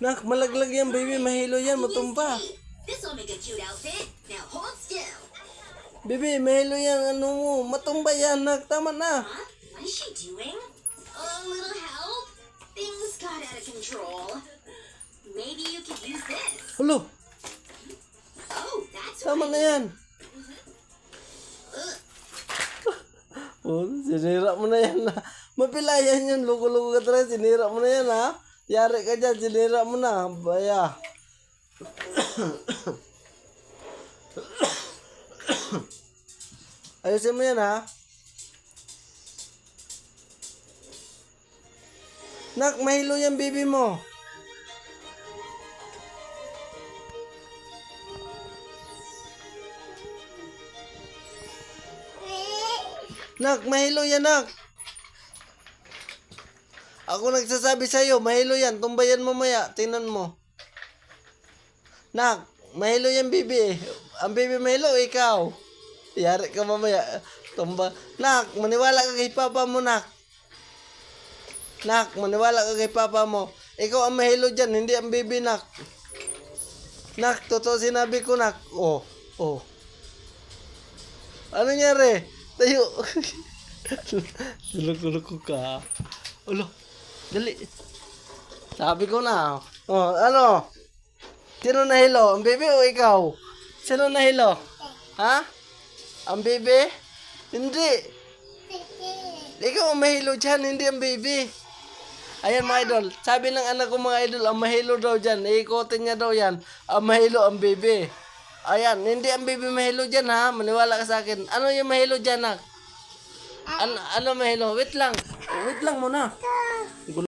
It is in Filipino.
Nak, malaglag yan, baby. Mahilo yan, matumba. Baby, mahilo yan, ano mo. Matumba yan, nak. Tama na. Huh? What is she doing? A little help? Things got out of control. Maybe you could use this. Hulo, Oh, that's tama na yan. Oh, sinira mo na yan na. Mapilayan yun, lugo-lugo ka talaga. Sinira mo na yan ha. Yari ka dyan, sinira mo na. Baya. Ayusin mo yan ha. Nak, mahilo yan baby mo. Nak, mahilo yan, nak. Ako nagsasabi sa'yo, mahilo yan. Tumbayan mo maya. Tingnan mo. Nak, mahilo yan, bibi. Ang bibi mahilo, ikaw. Yari ka mamaya. Tumba. Nak, maniwala ka kay papa mo, nak. Nak, maniwala ka kay papa mo. Ikaw ang mahilo dyan, hindi ang bibi, nak. Nak, totoo sinabi ko, nak. Oh, oh. Ano nangyari? Tayo. Luluko ka. Ulo. Dali. Sabi ko na. Oh, ano? Sino nahilo? Ang baby o ikaw? Sino nahilo? Ha? Ang baby? Hindi. Ikaw ang mahilo dyan, hindi ang baby. Ayan mga idol, sabi ng anak ko mga idol, ang mahilo daw dyan, iikotin niya daw yan, ang mahilo ang baby. Ayan, hindi ang baby mahilo dyan ha, maniwala ka sa akin. Ano yung mahilo dyan nak? Ano, ano mahilo? Wait lang, wait lang muna.